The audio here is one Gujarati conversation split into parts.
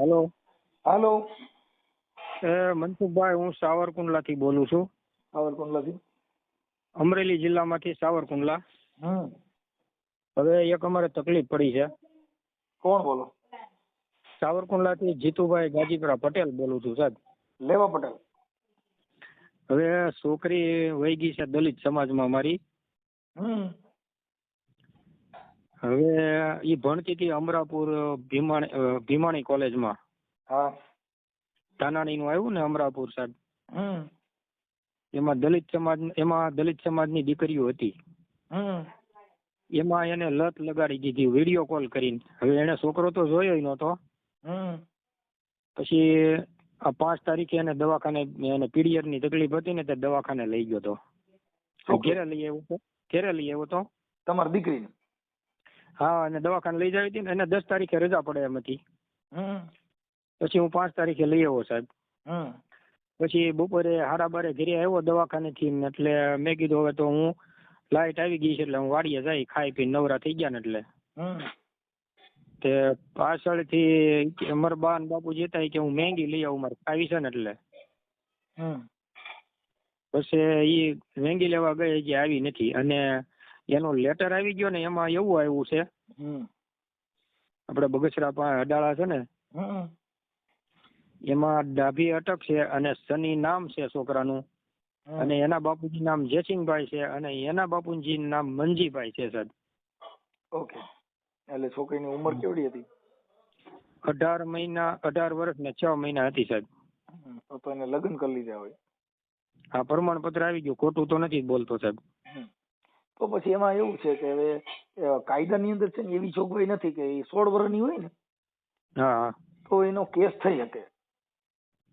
હેલો. હાલો. એ મનસુખભાઈ હું સાવરકુંડલાથી બોલું છું. સાવરકુંડલાથી? અમરેલી જિલ્લામાંથી સાવરકુંડલા. હવે એક અમારે તકલીફ પડી છે. કોણ બોલો? સાવરકુંડલાથી જીતુભાઈ ગાજીપુરા પટેલ બોલું છું સાહેબ. લેવા પટેલ. હવે છોકરી વહી ગઈ છે દલિત સમાજમાં મારી. હવે ઈ ભણતી હતી અમરાપુર ભીમાણી ભીમાણી કોલેજમાં. હા. તાનાણીનું આવ્યું ને અમરાપુર સાહેબ? હમ. એમાં દલિત સમાજ એમાં દલિત સમાજની દીકરીઓ હતી. એમાં એને લત લગાડી દીધી વીડિયો કોલ કરીને. હવે એને છોકરો તો જોયો નહોતો. હમ. પછી આ પાંચ તારીખે એને દવાખાને એને પીડિયડની તકલીફ હતી ને તે દવાખાને લઈ ગયો તો. ઘેરે લઈ આવ્યો તો ઘેરે લઈ આવ્યો તો. તમારી દીકરીને? હા અને દવાખાને લઈ જવી હતી ને એને દસ તારીખે રજા પડે એમ હતી. પછી હું પાંચ તારીખે લઈ આવ્યો સાહેબ. પછી બપોરે હારા બારે ઘરે આવ્યો દવાખાને થી એટલે મેં કીધું હવે તો હું લાઇટ આવી ગઈ છે એટલે હું વાડીએ જઈ ખાઈ પી નવરા થઈ ગયા ને એટલે. તે પાછળથી મારા બા ને બાપુ જતા કે હું મેંગી લઈ આવું મારે ખાવી છે ને એટલે. પછી ઈ મેંગી લેવા ગઈ હજી આવી નથી. અને એનો લેટર આવી ગયો ને એમાં એવું આવ્યું છે. આપણે બગસરા પાસે અડાળા છે ને એમાં ડાભી અટક છે અને સની નામ છે છોકરાનું. અને એના બાપુજી નામ જયસિંહભાઈ છે અને એના બાપુજી નામ મંજીભાઈ છે સાહેબ. ઓકે. એટલે છોકરીની ઉંમર કેવડી હતી? અઢાર મહિના અઢાર વર્ષ ને છ મહિના હતી સાહેબ. તો એને લગ્ન કરી લીધા હોય. હા પ્રમાણપત્ર આવી ગયું. ખોટું તો નથી બોલતો સાહેબ. તો પછી એમાં એવું છે કે હવે કાયદાની અંદર છે ને એવી જોગવાઈ નથી કે એ સોળ વર્ષની હોય ને હા તો એનો કેસ થઈ શકે.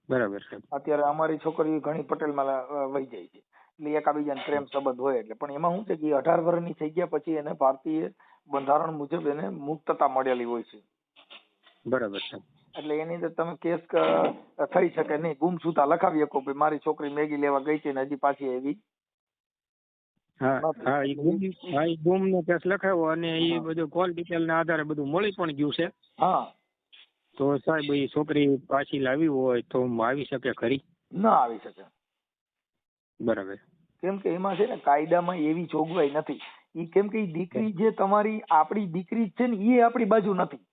બરાબર છે અત્યારે અમારી છોકરી ઘણી પટેલમાં વહી જાય છે. એટલે એકાબીજાને પ્રેમ સંબંધ હોય એટલે પણ એમાં શું છે કે અઢાર વર્ષની થઈ ગયા પછી એને ભારતીય બંધારણ મુજબ એને મુક્તતા મળેલી હોય છે. બરાબર છે એટલે એની અંદર તમે કેસ થઈ શકે નહીં. ગુમસુતા લખાવી શકો ભાઈ મારી છોકરી મેગી લેવા ગઈ છે ને હજી પાછી આવી. હા ઈ ગુમ હા એ ગુમ નો કેસ લખાયો અને એ બધું કોલ ડિટેલ ના આધારે બધું મળી પણ ગયું છે. હા. તો સાહેબ એ છોકરી પાછી લાવી હોય તો આવી શકે ખરી? ના આવી શકે. બરાબર. કેમ કે એમાં છે ને કાયદામાં એવી જોગવાઈ નથી. ઈ કેમ કે ઈ દીકરી જે તમારી આપણી દીકરી છે ને એ આપણી બાજુ નથી.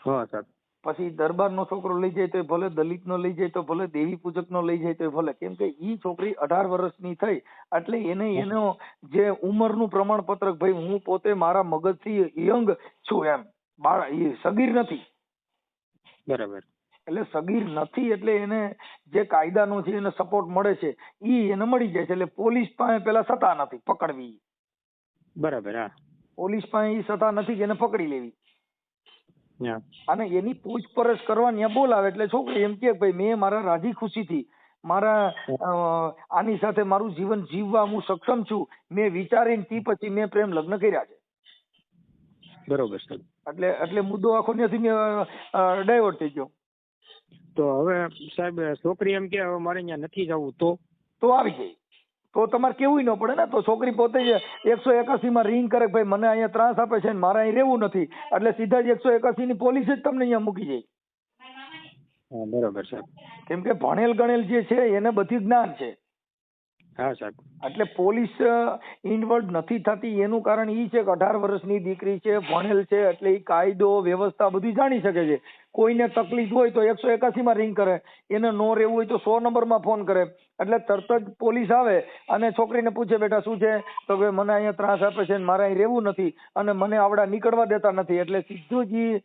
હા સાહેબ. પછી દરબારનો છોકરો લઈ જાય તો ભલે દલિતનો લઈ જાય તો ભલે દેવી પૂજકનો લઈ જાય તો ભલે. કેમ કે ઈ છોકરી અઢાર વર્ષની થઈ એટલે એને એનો જે ઉંમરનું પ્રમાણપત્ર ભાઈ હું પોતે મારા મગજથી યંગ છું એમ. બાળ એ સગીર નથી. બરાબર. એટલે સગીર નથી એટલે એને જે કાયદાનો છે એને સપોર્ટ મળે છે ઈ એને મળી જાય છે. એટલે પોલીસ પાસે પેલા સતા નથી પકડવી. બરાબર હા. પોલીસ પાસે ઈ સતા નથી કે એને પકડી લેવી. અને એની પૂછપરછ કરવા ત્યાં બોલાવે એટલે છોકરી એમ કે ભાઈ મેં મારા રાજી ખુશીથી મારા આની સાથે મારું જીવન જીવવા હું સક્ષમ છું. મેં વિચારીને તી પછી મેં પ્રેમ લગ્ન કર્યા છે. બરોબર છે એટલે એટલે મુદ્દો આખો ત્યાંથી ડાયવર્ટ થઈ ગયો. તો હવે સાહેબ છોકરી એમ કે હવે મારે અહીંયા નથી જવું તો? તો આવી જાય તો તમારે કેવું ન પડે ને? તો છોકરી પોતે જ એકસો એકાસી માં રિંગ કરે ભાઈ મને અહીંયા ત્રાસ આપે છે મારે અહીં રહેવું નથી. એટલે સીધા જ એકસો એકાસી ની પોલીસ જ તમને અહીંયા મૂકી જાય બરોબર છે કેમ કે ભણેલ ગણેલ જે છે એને બધી જ્ઞાન છે. હા સાહેબ. એટલે પોલીસ ઇન્વોલ્વ નથી થતી. એનું કારણ ઈ છે કે અઢાર વર્ષની દીકરી છે ભણેલ છે એટલે એ કાયદો વ્યવસ્થા બધું જાણી શકે છે. કોઈને તકલીફ હોય તો એકસો એકાસી માં રિંગ કરે. એને નો રહેવું હોય તો સો નંબરમાં ફોન કરે. એટલે તરત જ પોલીસ આવે અને છોકરીને પૂછે બેટા શું છે? તો કે મને અહીંયા ત્રાસ આપે છે મારે અહીં રહેવું નથી અને મને આવડા નીકળવા દેતા નથી. એટલે સીધું જ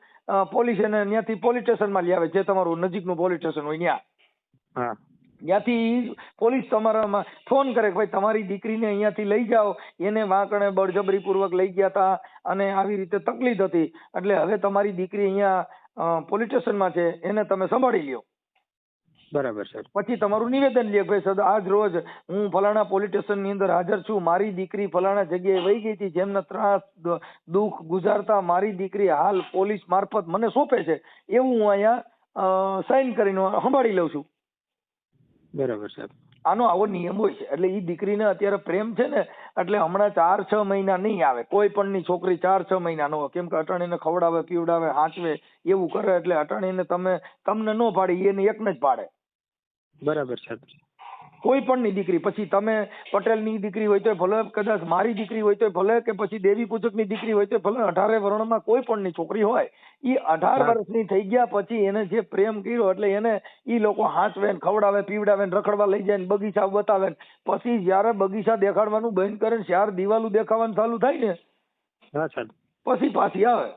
પોલીસ એને ત્યાંથી પોલીસ સ્ટેશનમાં લઈ આવે જે તમારું નજીકનું પોલીસ સ્ટેશન હોય ત્યાં ત્યાંથી પોલીસ તમારામાં ફોન કરે કે ભાઈ તમારી દીકરીને અહીંયાથી લઈ જાઓ. એને વાંકણે બળજબરી પૂર્વક લઈ ગયા હતા અને આવી રીતે તકલીફ હતી. એટલે હવે તમારી દીકરી અહીંયા પોલીસ સ્ટેશનમાં છે એને તમે સંભાળી લ્યો. બરાબર સર. પછી તમારું નિવેદન લે ભાઈ સર આજ રોજ હું ફલાણા પોલીસ સ્ટેશનની અંદર હાજર છું. મારી દીકરી ફલાણા જગ્યાએ વહી ગઈ હતી જેમને ત્રાસ દુઃખ ગુજારતા મારી દીકરી હાલ પોલીસ મારફત મને સોંપે છે એવું હું અહીંયા સાઇન કરીને સંભાળી લઉં છું. બરાબર સાહેબ. આનો આવો નિયમ હોય છે. એટલે ઈ દીકરીને અત્યારે પ્રેમ છે ને એટલે હમણાં ચાર છ મહિના નહીં આવે. કોઈ પણ ની છોકરી ચાર છ મહિના નો કેમ કે અટાણીને ખવડાવે પીવડાવે હાંચવે એવું કરે એટલે અટાણીને તમે તમને ન પાડે એને એકને જ પાડે બરાબર સાહેબ. કોઈ પણ ની દીકરી. પછી તમે પટેલની દીકરી હોય તો ભલે કદાચ મારી દીકરી હોય તો ભલે કે પછી દેવી પૂજકની દીકરી હોય તો ભલે અઢારે વર્ણમાં કોઈ પણ ની છોકરી હોય એ અઢાર વર્ષની થઈ ગયા પછી એને જે પ્રેમ કર્યો એટલે એને એ લોકો હાંચવે ને ખવડાવે પીવડાવે ને રખડવા લઈ જાય ને બગીચા બતાવે ને પછી જ્યારે બગીચા દેખાડવાનું બંધ કરે ને ત્યારે દિવાલું દેખાવાનું ચાલુ થાય ને પછી પાછી આવે.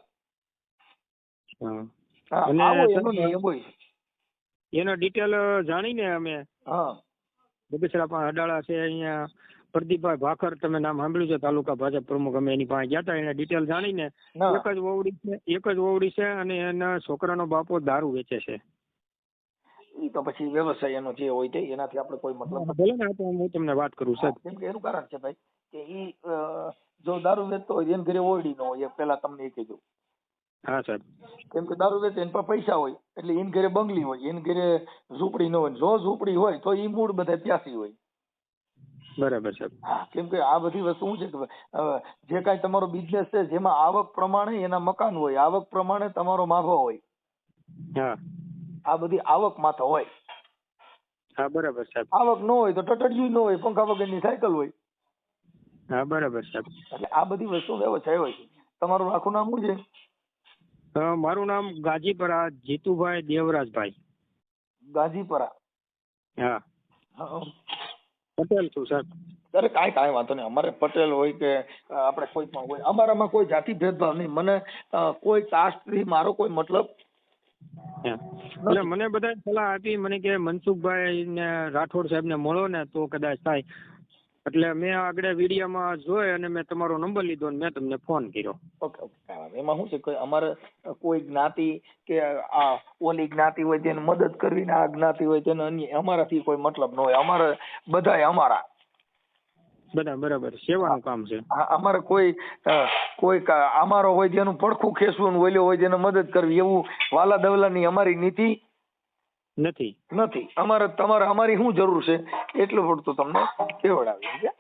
એનો ડિટેલ જાણીને અમે હા. બગસરા પાસે અડાળા છે અહીંયા. પ્રદીપભાઈ ભાખર તમે નામ સાંભળ્યું છે તાલુકા ભાજપ પ્રમુખ. અમે એની પાસે ગયા હતા એને ડિટેલ જાણીને એક જ ઓવડી છે એક જ ઓવડી છે અને એના છોકરાનો બાપો દારૂ વેચે છે. એ તો પછી વ્યવસાય એનો જે હોય તે એનાથી આપણે કોઈ મતલબ ભલે ને તો હું તમને વાત કરું સાહેબ. કેમ કે એનું કારણ છે ભાઈ કે ઈ જો દારૂ વેચતો હોય એને ઘરે ઓયડી ન હોય પેલા તમને એ કીધું હા સાહેબ. કેમ કે દારૂ વેચે એના પાસે પૈસા હોય એટલે એન ઘરે બંગલી હોય એન ઘરે ઝૂંપડી ન હોય જો ઝૂંપડી હોય તો એ મૂળ બધા પ્યાસી હોય. બરાબર સાહેબ. હા કેમ કે આ બધી વસ્તુ શું છે કે જે કાંઈ તમારો બિઝનેસ છે જેમાં આવક પ્રમાણે એના મકાન હોય આવક પ્રમાણે તમારો માફો હોય. હા. આ બધી આવક માથે હોય. હા બરાબર સાહેબ. આવક ન હોય તો ટટડિયું ન હોય પંખા વગરની સાયકલ હોય. હા બરાબર સાહેબ. એટલે આ બધી વસ્તુ વ્યવસાય હોય છે. તમારું આખું નામ શું છે? મારું નામ ગાજીપરા જીતુભાઈ દેવરાજભાઈ. ગાજીપરા? હા. પટેલ છું સર અરે કાંઈ કાંઈ વાંધો નહીં. અમારે પટેલ હોય કે આપણે કોઈ પણ હોય અમારામાં કોઈ જાતિ ભેદભાવ નહીં. મને કોઈ કાસ્ટથી મારો કોઈ મતલબ. એટલે મને બધા સલાહ આપી મને કે મનસુખભાઈ ને રાઠોડ સાહેબ ને મળો ને તો કદાચ થાય. એટલે મેં આગળ વિડીયોમાં જોઈ અને મેં તમારો નંબર લીધો અને મેં તમને ફોન કર્યો. ઓકે ઓકે એમાં શું છે કે અમારે કોઈ જ્ઞાતિ કે આ ઓલી જ્ઞાતિ હોય તેને મદદ કરવી ને આ જ્ઞાતિ હોય તેને અન્ય અમારાથી કોઈ મતલબ ન હોય. અમારે બધાય અમારા. બધા બરાબર. સેવાનું કામ છે. અમારે કોઈ કોઈ અમારો હોય જેનું પડખું ખેસવું ને ઓલ્યો હોય તેને મદદ કરવી એવું વાલા દવલાની અમારી નીતિ નથી. નથી. અમારે તમારે અમારી શું જરૂર છે? એટલું પડતું તમને કેવડાવી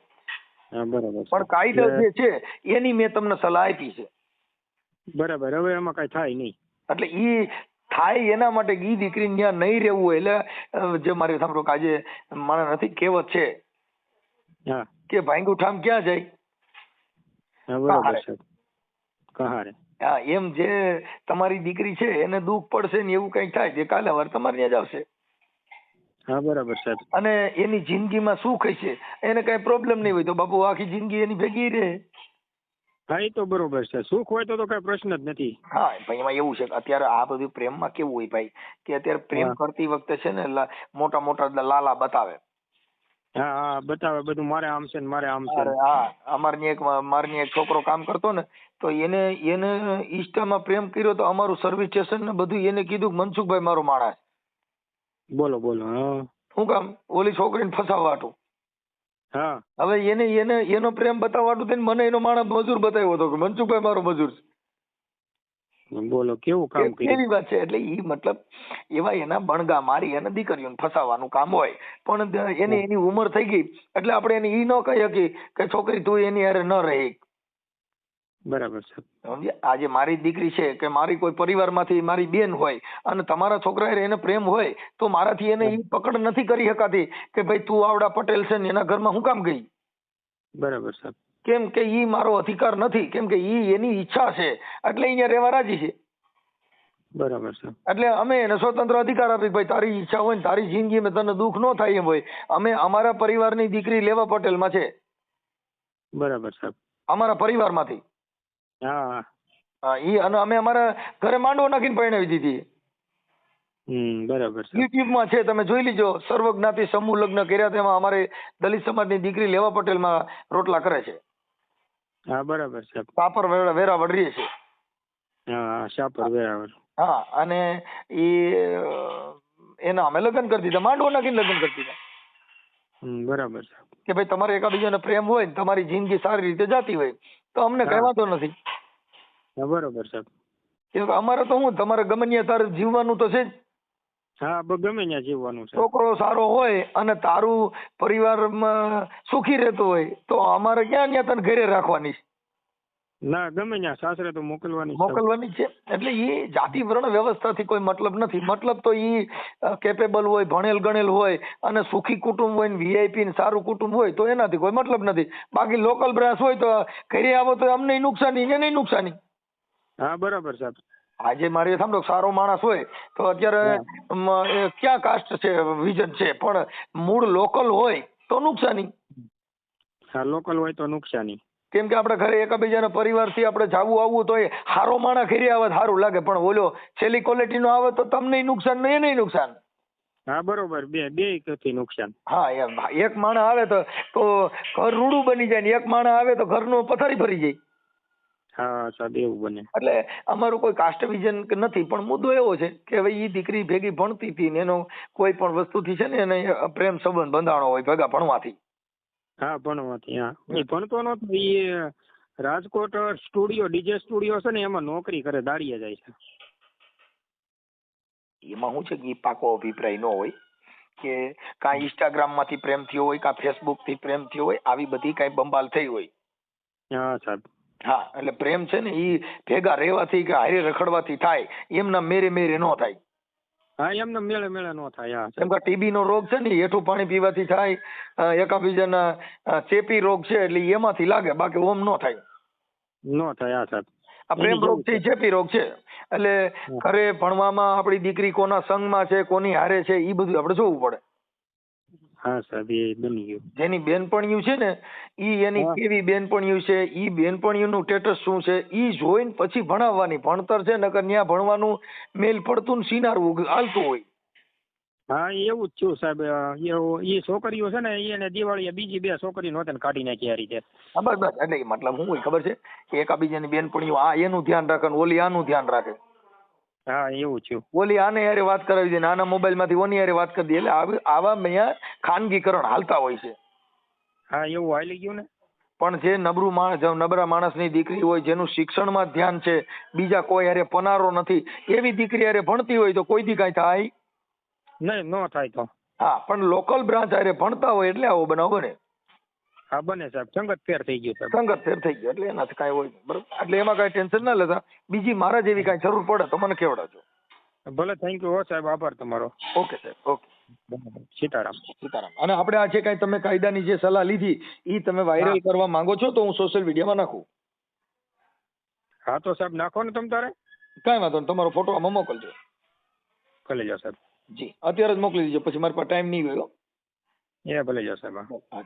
બરાબર પણ કાયદો જે છે એની મેં તમને સલાહ આપી છે. બરાબર હવે એમાં કઈ થાય નહીં. એટલે ઈ થાય એના માટે ઈ દીકરીને ત્યાં નહીં રહેવું હોય એટલે જે મારે સાંભળો આજે મને નથી કહેવત છે કે ભાંગું ઠામ ક્યાં જાય? કહારે. કહારે. હા એમ જે તમારી દીકરી છે એને દુઃખ પડશે ને એવું કઈ થાય જે કાલે વાર તમારે ત્યાં જ આવશે. હા બરાબર સાહેબ. અને એની જિંદગીમાં સુખ હશે એને કઈ પ્રોબ્લેમ નહીં હોય તો બાપુ આખી જિંદગી એની ભેગી રહે. હા એ તો બરોબર છે. સુખ હોય તો તો કઈ પ્રશ્ન જ નથી. હા ભાઈ એમાં એવું છે અત્યારે આ બધું પ્રેમમાં કેવું હોય ભાઈ કે અત્યારે પ્રેમ કરતી વખતે છે ને મોટા મોટા લાલા બતાવે. હા હા બતાવે બધું. મારે આમ છે ને મારે આમ છે અરે હા અમારની એક મારની એક છોકરો કામ કરતો ને તો એને એને ઈષ્ટામાં પ્રેમ કર્યો તો અમારું સર્વિસ સ્ટેશન ને બધું એને કીધું કે મનસુખભાઈ મારો માણસ. બોલો બોલો હા. શું કામ? ઓલી છોકરીને ફસાવવાટું. હા. હવે એને એને એનો પ્રેમ બતાવવાટું થઈને મને એનો માણસ મજૂર બતાવ્યો હતો કે મનસુખભાઈ મારો મજૂર છે. બોલો કેવું કામ કર્યું? એવી વાત છે? એટલે ઈ મતલબ એવા એના બણગા મારી અને દીકરીઓને ફસાવાનું કામ હોય. પણ એને એની ઉંમર થઈ ગઈ. એટલે આપણે એને ઈ ન કહી શકીએ કે છોકરી તું એની હારે ન રહી. બરાબર છે. આજે મારી દીકરી છે કે મારી કોઈ પરિવારમાંથી મારી બેન હોય અને તમારા છોકરા એને પ્રેમ હોય તો મારાથી એને ઈ પકડ નથી કરી શકાતી કે ભાઈ તું આવડા પટેલ છે ને એના ઘરમાં હું કામ ગઈ? બરાબર સાહેબ કેમ કે ઈ મારો અધિકાર નથી કેમ કે ઈ એની ઈચ્છા છે. એટલે અહીંયા રહેવા રાજી છે. બરાબર છે. એટલે અમે એને સ્વતંત્ર અધિકાર આપી ભાઈ તારી ઈચ્છા હોય ને તારી જિંદગીમાં તને દુઃખ ન થાય એમ હોય અમે અમારા પરિવારની દીકરી લેવા પટેલમાં છે. બરાબર સાહેબ અમારા પરિવારમાંથી. હા. હા, ઈ અને અમે અમારા ઘરે માંડવો નાખીને પરણાવી દીધી. હમ બરાબર સાહેબ યુટ્યુબમાં છે તમે જોઈ લીજો. સર્વજ્ઞાતિ સમૂહ લગ્ન કર્યા તેમાં અમારે દલિત સમાજની દીકરી લેવા પટેલમાં રોટલા કરે છે. હા બરાબર છે. પાપર વેરા વેરાવળ છે હા શાપર વેરાવર હા અને એ એના અમે લગ્ન કરી દીધા માંડવો નાખીને લગ્ન કરી દીધા. બરાબર છે. કે ભાઈ તમારે એકાબીજાને પ્રેમ હોય ને તમારી જિંદગી સારી રીતે જાતી હોય તો અમને કઈ વાંધો નથી. બરાબર સાહેબ કેમ કે અમારે તો હું તમારે ગમે ત્યાં તારે જીવવાનું તો છે જ. હા ગમે ત્યાં જીવવાનું છે. છોકરો સારો હોય અને તારું પરિવારમાં સુખી રહેતો હોય તો અમારે ક્યાં ત્યાં તને ઘરે રાખવાની છે? ના ગમે ત્યાં સાસરે તો મોકલવાની મોકલવાની છે. એટલે એ જાતિ વર્ણ વ્યવસ્થાથી કોઈ મતલબ નથી. મતલબ તો એ કેપેબલ હોય ભણેલ ગણેલ હોય અને સુખી કુટુંબ હોય ને વીઆઈપી ને સારું કુટુંબ હોય તો એનાથી કોઈ મતલબ નથી. બાકી લોકલ બ્રાસ હોય તો ઘરે આવો તો અમને નુકસાની એને નુકસાની. હા બરાબર સાહેબ. આજે મારે સાંભળો સારો માણસ હોય તો અત્યારે ક્યાં કાસ્ટ છે વિઝન છે? પણ મૂળ લોકલ હોય તો નુકસાની. હા લોકલ હોય તો નુકસાની. કેમ કે આપણે ઘરે એકબીજાના પરિવારથી આપણે જાવું આવવું તો એ હારો માણસ ઘરે આવે સારું લાગે. પણ ઓલો છેલ્લી ક્વોલિટીનો આવે તો તમને નુકસાન ને એને નુકસાન. હા બરોબર. બે બેથી નુકસાન. હા એમ. એક માણસ આવે તો તો ઘર રૂડું બની જાય ને એક માણસ આવે તો ઘરનો પથારી ફરી જાય. હા સાહેબ એવું બને. એટલે અમારું કોઈ કાસ્ટ વિઝન નથી પણ મુદ્દો એવો છે કે ભાઈ એ દીકરી ભેગી ભણતી હતી ને એનો કોઈ પણ વસ્તુથી છે ને એને પ્રેમ સંબંધ બંધાણો હોય ભેગા ભણવાથી. હા ભણવાથી હા. એ ભણતો નતો એ રાજકોટ સ્ટુડિયો ડીજે સ્ટુડિયો છે ને એમાં નોકરી કરે દાડીએ જાય છે. એમાં શું છે કે પાકો અભિપ્રાય ન હોય કે કાં ઇન્સ્ટાગ્રામમાંથી પ્રેમ થયો હોય કાં ફેસબુકથી પ્રેમ થયો હોય આવી બધી કાંઈ બંબાલ થઈ હોય. હા સાહેબ. હા એટલે પ્રેમ છે ને એ ભેગા રહેવાથી કે હારે રખડવાથી થાય એમના મેરે મેરે ન થાય. હા એમને મેળે મેળે નો થાય હા કેમ કે ટીબી નો રોગ છે ને એઠું પાણી પીવાથી થાય એકાબીજા એકાબીજાના ચેપી રોગ છે એટલે એમાંથી લાગે બાકી ઓમ નો થાય. નો થાય હા સાહેબ. આ પ્રેમ રોગ છે. ચેપી રોગ છે. એટલે ઘરે ભણવામાં આપણી દીકરી કોના સંગમાં છે કોની હારે છે એ બધું આપણે જોવું પડે. હા સાહેબ એ બની ગયું. જેની બેનપણીયું છે ને ઈ એની કેવી બેનપણીયું છે ઈ બેનપણીયું સ્ટેટસ શું છે ઈ જોઈને પછી ભણાવવાની. ભણતર છે નકર ન્યા ભણવાનું મેલ પડતું ને સિનારવું હાલતું હોય. હા એવું જ થયું સાહેબ. એ છોકરીઓ છે ને એને દિવાળીએ બીજી બે છોકરી નહોતી ને કાઢી નાખી આ રીતે. બસ બસ એટલે મતલબ હું ખબર છે? કે એકાબીજાની બેનપણીઓ આ એનું ધ્યાન રાખે ને ઓલી આનું ધ્યાન રાખે. હા એવું થયું. ઓલી આને યારે વાત કરાવી દે ને આના મોબાઈલમાંથી ઓની યારે વાત કરી દે. એટલે આવી- અહીંયા ખાનગીકરણ હાલતા હોય છે. હા એવું હાલી ગયું ને? પણ જે નબળું માણસ નબળા માણસની દીકરી હોય જેનું શિક્ષણમાં ધ્યાન છે બીજા કોઈ હારે પનારો નથી એવી દીકરી યારે ભણતી હોય તો કોઈ દી કાંઈ થાય? નહીં નો થાય તો. હા પણ લોકલ બ્રાન્ચ યારે ભણતા હોય એટલે આવો બનાવ બને. હા બને સાહેબ. સંગત ફેર થઈ ગયું સાહેબ. સંગત ફેર થઈ ગયું. એટલે એનાથી કાંઈ હોય નહીં. બરોબર? એટલે એમાં કાંઈ ટેન્શન ના લેતા. બીજી મારા જેવી કાંઈ જરૂર પડે તો મને કેવડાવજો. ભલે થેન્ક યુ હો સાહેબ આભાર તમારો. ઓકે સાહેબ ઓકે. સીતારામ. સીતારામ. અને આપણે આ જે કાંઈ તમે કાયદાની જે સલાહ લીધી એ તમે વાયરલ કરવા માંગો છો તો હું સોશિયલ મીડિયામાં નાખું. હા તો સાહેબ નાખો ને તમ તારે. કાંઈ વાંધો નહીં. તમારો ફોટો આમાં મોકલજો. ભલે જાઓ સાહેબ. જી. અત્યારે જ મોકલી દીજો. પછી મારી પાસે ટાઈમ નહીં ગયો એ ભલે જાઓ સાહેબ હા.